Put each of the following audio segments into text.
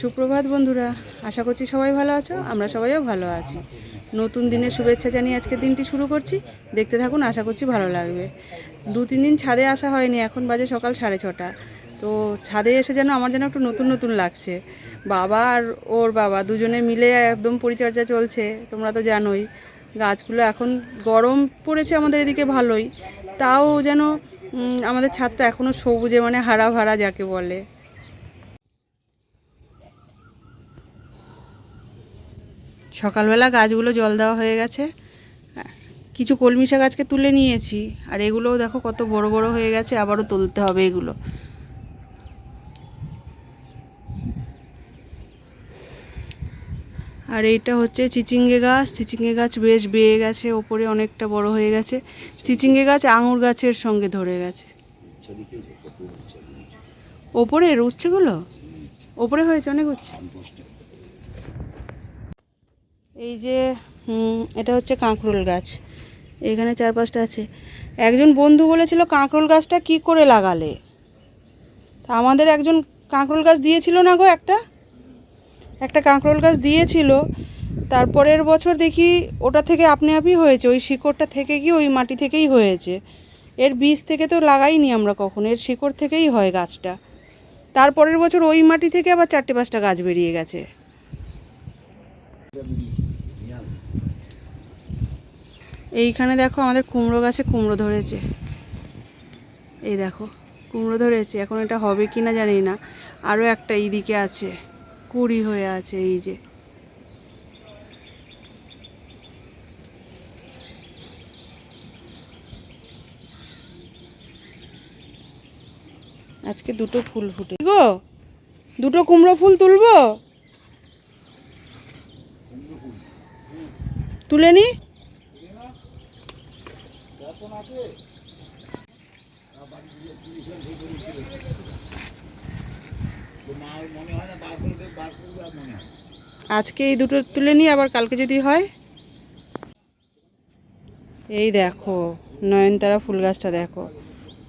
সুপ্রভাত বন্ধুরা, আশা করছি সবাই ভালো আছো, আমরা সবাইও ভালো আছি। নতুন দিনের শুভেচ্ছা জানিয়ে আজকের দিনটি শুরু করছি। দেখতে থাকুন, আশা করছি ভালো লাগবে। দু, তিন দিন ছাদে আসা হয়নি, এখন বাজে সকাল সাড়ে ছটা। তো ছাদে এসে যেন আমার যেন একটু নতুন নতুন লাগছে। বাবা আর ওর বাবা দুজনে মিলে একদম পরিচর্যা চলছে, তোমরা তো জানোই। গাছগুলো এখন গরম পড়েছে আমাদের এদিকে ভালোই। তাও যেন আমাদের ছাদটা এখনও সবুজে মানে হারা ভারা যাকে বলে। সকালবেলা গাছগুলো জল দেওয়া হয়ে গেছে। কিছু কলমিশা গাছকে তুলে নিয়েছি, আর এগুলোও দেখো কত বড় বড় হয়ে গেছে, আবারও তুলতে হবে এগুলো। আর এইটা হচ্ছে চিচিঙ্গে গাছ। চিচিঙ্গে গাছ বেশ বেয়ে গেছে, ওপরে অনেকটা বড় হয়ে গেছে। চিচিঙ্গে গাছ আঙুর গাছের সঙ্গে ধরে গেছে। ওপরে উচ্ছেগুলো? ওপরে হয়েছে অনেক উচ্ছে। এই যে এটা হচ্ছে কাঁকরোল গাছ। এখানে চার পাঁচটা আছে। একজন বন্ধু বলেছিল, কাঁকরোল গাছটা কি করে লাগালে? তা আমাদের একজন কাঁকরোল গাছ দিয়েছিল না গো একটা? একটা কাঁকরোল গাছ দিয়েছিল। তারপরের বছর দেখি ওটা থেকে আপনি আপই হয়েছে, ওই শিকড়টা থেকে কি ওই মাটি থেকেই হয়েছে। এর বীজ থেকে তো লাগাইনি আমরা কখনো, এর শিকড় থেকেই হয় গাছটা। তারপরের বছর ওই মাটি থেকে আবার চারটে পাঁচটা গাছ বেরিয়ে গেছে। এইখানে দেখো আমাদের কুমড়ো গাছে কুমড়ো ধরেছে। এই দেখো, কুমড়ো ধরেছে, এখন এটা হবে কি না জানি না। আরও একটা এইদিকে আছে। কুড়ি হয়ে আছে, এই যে। আজকে দুটো ফুল ফুটে। গো, দুটো কুমড়ো ফুল তুলবো? তুলে নি? আজকে এই দুটো তুলে নিই, আবার কালকে যদি হয়। এই দেখো, নয়নতারা ফুল গাছটা দেখো,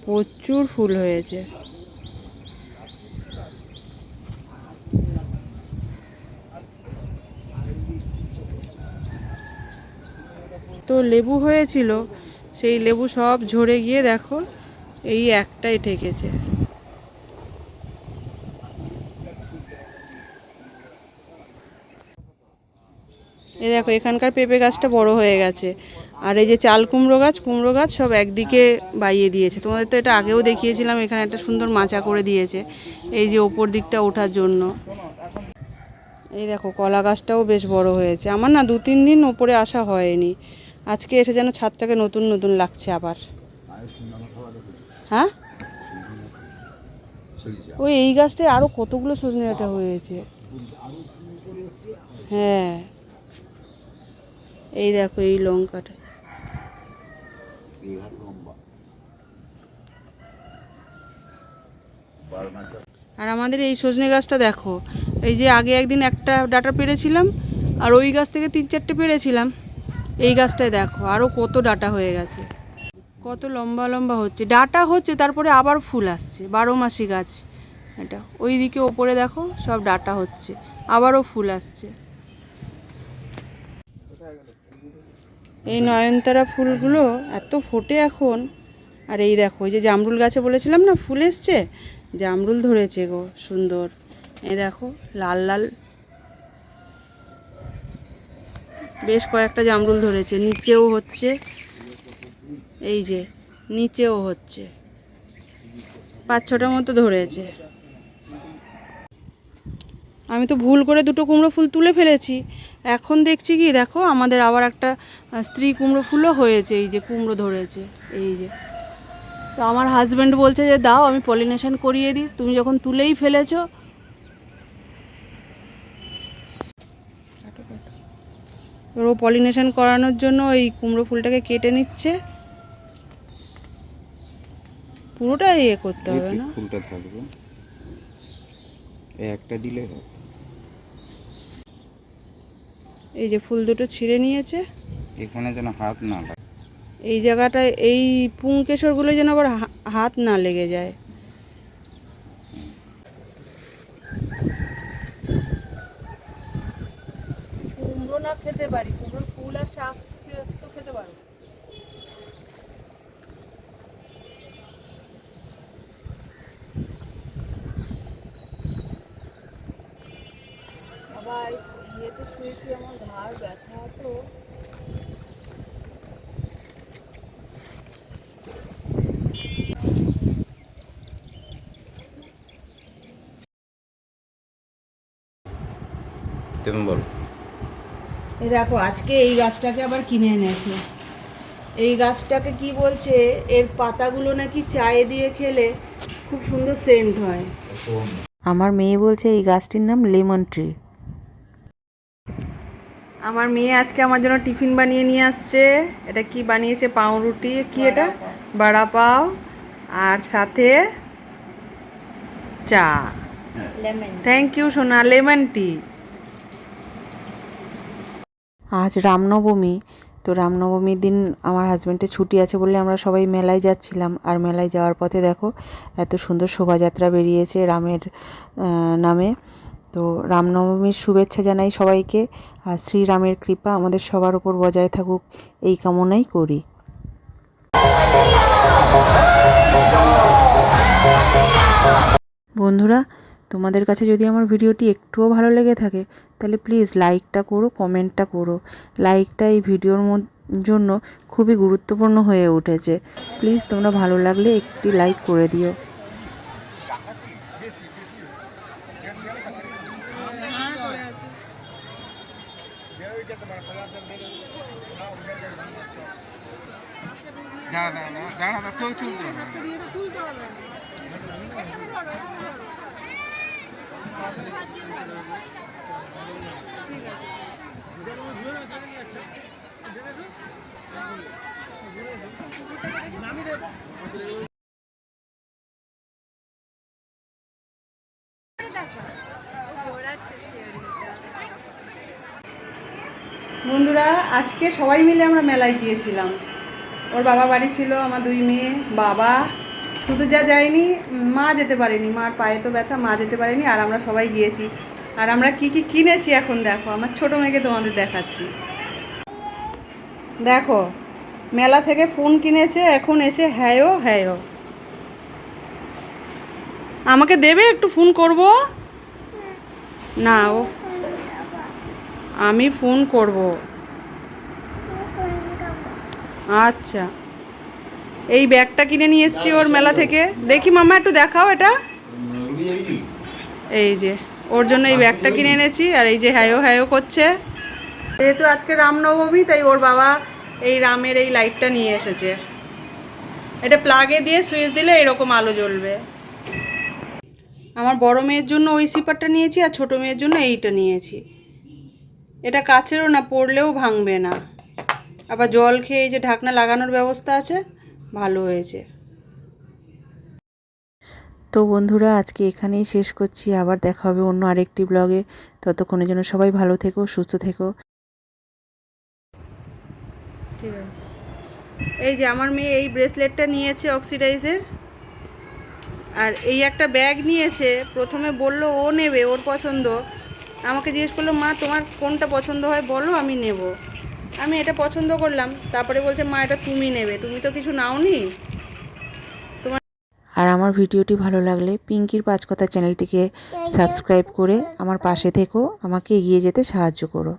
প্রচুর ফুল হয়েছে। তো লেবু হয়েছিল, সেই লেবু সব ঝরে গিয়ে দেখো, এই একটাই ঠেকেছে। এই দেখো, এখানকার পেঁপে গাছটা বড় হয়ে গেছে। আর এই যে চাল কুমড়ো গাছ কুমড়ো গাছ সব একদিকে বাইয়ে দিয়েছে। তোমাদের তো এটা আগেও দেখিয়েছিলাম, এখানে একটা সুন্দর মাচা করে দিয়েছে। এই যে ওপর দিকটা ওঠার জন্য। এই দেখো, কলা গাছটাও বেশ বড় হয়েছে। আমার না দু তিন দিন ওপরে আসা হয়নি। আজকে এসে যেন ছাদটাকে নতুন নতুন লাগছে আবার। হ্যাঁ? ওই এই গাছটায় আরও কতগুলো সজনে হয়েছে। হ্যাঁ। এই দেখো, এই লঙ্কাটা। আর আমাদের এই সজনে গাছটা দেখো, এই যে আগে একদিন একটা ডাটা পেরেছিলাম, আর ওই গাছ থেকে তিন চারটে পেরেছিলাম। এই গাছটায় দেখো আরও কত ডাটা হয়ে গেছে। কত লম্বা লম্বা হচ্ছে। ডাটা হচ্ছে, তারপরে আবার ফুল আসছে, বারো মাসি গাছ। এটা ওই দিকে ওপরে দেখো, সব ডাটা হচ্ছে, আবারও ফুল আসছে। এই নয়নতারা ফুলগুলো এত ফোটে এখন। আর এই দেখো ওই যে জামরুল গাছে বলেছিলাম না, ফুল এসছে? জামরুল ধরেছে গো, সুন্দর। এই দেখো, লাল লাল। বেশ কয়েকটা জামরুল ধরেছে, নিচেও হচ্ছে। এই যে, নিচেও হচ্ছে। পাঁচ ছটার মতো ধরেছে। আমি তো ভুল করে দুটো কুমড়ো ফুল তুলে ফেলেছি। এখন দেখছি কি দেখো আমাদের আবার একটা স্ত্রী কুমড়ো ফুলও হয়েছে এই যে কুমড়ো ধরেছে এই যে। তো আমার হাজব্যান্ড বলছে যে দাও আমি পলিনেশন করিয়ে দিই তুমি যখন তুলেই ফেলেছো। ও পলিনেশন করানোর জন্য এই কুমড়ো ফুলটাকে কেটে নিচ্ছে। পুরোটাই ইয়ে করতে হবে না? ফুলটা থাকবে। একটা দিলে হবে। এই যে ফুল দুটো ছিঁড়ে নিয়েছে। এখানে যেন হাত না লাগে। এই জায়গাটায় এই পুংকেশরগুলো যেন আবার হাত না লেগে যায়। কুমড়ো না খেতে পারি কুমড়োর ফুল আর শাক খেতে পারো ব্যথা তো তুমি বলো। এই দেখো আজকে এই গাছটাকে আবার কিনে এনেছে। এই গাছটাকে কি বলছে এর পাতাগুলো নাকি চায়ে দিয়ে খেলে খুব সুন্দর সেন্ট হয়। আমার মেয়ে বলছে এই গাছটির নাম লেমন ট্রি। আমার মেয়ে আজকে আমার জন্য টিফিন বানিয়ে নিয়ে আসছে। এটা কি বানিয়েছে? পাউরুটি। কি এটা? বাড়া পাও। আর সাথে চা। থ্যাংক ইউ সোনা। লেমন টি আজ রামনবমী। তো রামনবমীর দিন আমার হাজব্যান্ডের ছুটি আছে বলে আমরা সবাই মেলায় যাচ্ছিলাম। আর মেলায় যাওয়ার পথে দেখো এত সুন্দর শোভাযাত্রা বেরিয়েছে রামের নামে। তো রামনবমীর শুভেচ্ছা জানাই সবাইকে আর শ্রীরামের কৃপা আমাদের সবার উপর বজায় থাকুক। এই কামনাই করি। বন্ধুরা, তোমাদের কাছে যদি আমার ভিডিওটি একটুও ভালো লেগে থাকে, তাহলে প্লিজ লাইকটা করো, কমেন্টটা করো। লাইকটা এই ভিডিওর জন্য খুবই গুরুত্বপূর্ণ হয়ে উঠেছে। প্লিজ তোমরা ভালো লাগলে একটি লাইক করে দিও। দাঁড়া দাঁড়া দাঁড়া দাঁড়া কেউ চলছে বন্ধুরা আজকে সবাই মিলে আমরা মেলায় গিয়েছিলাম। ওর বাবা বাড়ি ছিল, আমার দুই মেয়ে, বাবা। শুধু যা যায়নি, মা যেতে পারেনি। মার পায়ে তো ব্যথা, মা যেতে পারেনি, আর আমরা সবাই গিয়েছি। আর আমরা কি কি কিনেছি এখন দেখো, আমার ছোটো মেয়েকে তোমাদের দেখাচ্ছি। দেখো, মেলা থেকে ফোন কিনেছে, এখন এসে হ্যায়ো হ্যায়ো। আমাকে দেবে একটু ফোন করব? না, ও আমি ফোন করব। আচ্ছা। এই ব্যাগটা কিনে নিয়ে এসেছি ওর মেলা থেকে। দেখি মামা একটু দেখাও এটা। এই যে, ওর জন্য এই ব্যাগটা কিনে এনেছি, আর এই যে হ্যায়ো হ্যায়ো করছে। যেহেতু আজকে রামনবমী, তাই ওর বাবা এই রামের এই লাইটটা নিয়ে এসেছে। এটা প্লাগে দিয়ে সুইচ দিলে এরকম আলো জ্বলবে। আমার বড় মেয়ের জন্য ওই সিপারটা নিয়েছি, আর ছোট মেয়ের জন্য এইটা নিয়েছি। এটা কাছেরও না পড়লেও ভাঙবে না। আবার জল খেয়ে এই যে ঢাকনা লাগানোর ব্যবস্থা আছে ভালো হয়েছে। তো বন্ধুরা আজকে এখানেই শেষ করছি। আবার দেখা হবে অন্য আরেকটি ব্লগে। ততক্ষণের জন্য সবাই ভালো থেকো সুস্থ থেকো। ঠিক আছে। এই যে আমার মেয়ে এই ব্রেসলেটটা নিয়েছে অক্সিডাইজের আর এই একটা ব্যাগ নিয়েছে। প্রথমে বলল ও নেবে ওর পছন্দ। আমাকে জিজ্ঞেস করল মা তোমার কোনটা পছন্দ হয় বলো আমি নেব। আমি এটা পছন্দ করলাম তারপরে বলছে মা এটা তুমি নেবে তুমি তো কিছু নাও নাওনি আর আমার ভিডিওটি ভালো লাগলে পিঙ্কির পাঁচ কথা চ্যানেলটিকে সাবস্ক্রাইব করে আমার পাশে থেকো আমাকে এগিয়ে যেতে সাহায্য করো।